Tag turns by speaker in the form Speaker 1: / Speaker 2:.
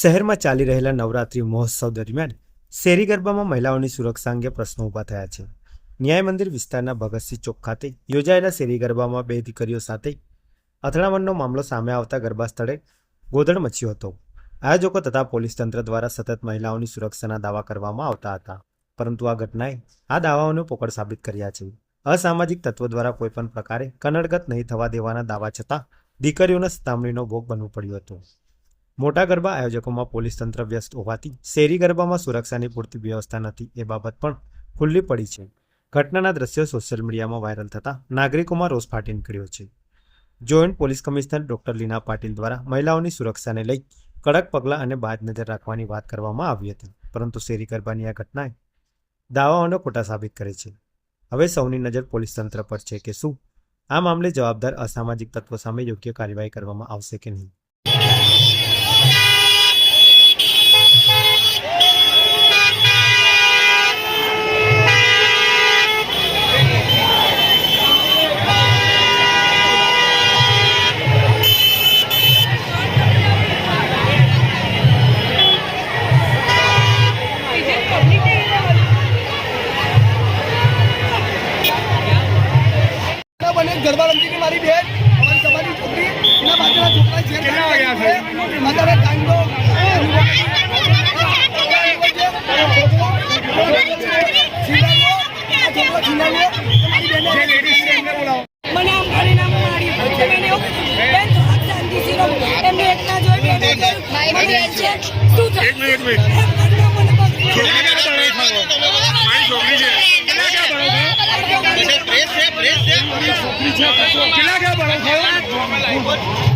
Speaker 1: શહેરમાં ચાલી રહેલા નવરાત્રિ મહોત્સવ દરમિયાન શેરી ગરબામાં મહિલાઓની સુરક્ષા અંગે પ્રશ્નો ઊભા થયા છે. ન્યાય મંદિર વિસ્તારના ભગતસિંહ ચોક ખાતે યોજાયેલા શેરી ગરબામાં બે દીકરીઓ સાથે અથડામણનો મામલો સામે આવતા ગરબા સ્થળે ગોધડ મચ્યો હતો. આયોજકો તથા પોલીસ તંત્ર દ્વારા સતત મહિલાઓની સુરક્ષાના દાવા કરવામાં આવતા હતા. પરંતુ આ ઘટનાએ આ દાવાઓને પોકળ સાબિત કર્યા છે. અસામાજિક તત્વો દ્વારા કોઈપણ પ્રકારે કનડગત નહીં થવા દેવાના દાવા છતાં દીકરીઓના સતામણીનો ભોગ બનવું પડ્યું હતું. મોટા ગરબા આયોજકોમાં પોલીસ તંત્ર વ્યસ્ત હોવાથી શેરી ગરબામાં સુરક્ષાની પૂરતી વ્યવસ્થા નથી, એ બાબત પણ ખુલ્લી પડી છે. ઘટનાના દ્રશ્યો સોશિયલ મીડિયામાં વાયરલ થતાં નાગરિકોમાં રોષ ફાટી નીકળ્યો છે. Joint police commissioner doctor Leena Patil દ્વારા મહિલાઓની સુરક્ષાને લઈ કડક પગલાં અને બાદ નજર રાખવાની વાત કરવામાં આવી હતી, પરંતુ શેરી ગરબાની આ ઘટનાએ દાવાઓને ખોટા સાબિત કરે છે. હવે સૌની નજર પોલીસ તંત્ર પર છે કે શું આ મામલે જવાબદાર અસામાજિક તત્વો સામે યોગ્ય કાર્યવાહી કરવામાં આવશે કે નહીં.
Speaker 2: બને ગરબા રમતી હતી મારી બેન અમારી સમાજની છોકરી એના બાજુના છોકરા છે અત્યારે કાંડો
Speaker 3: મને આમ મારી એવું એમને જોઈ બે મારી બેન છે. શું
Speaker 4: એક મિનિટ મિનિટ
Speaker 3: એમ કરીને મને બસ
Speaker 4: છોકરી ક્યાં ભણે છે મારી છોકરી છે કેટલા ક્યાં ભણે છે છોકરી છે. કેટલા ક્યાં ભણે છે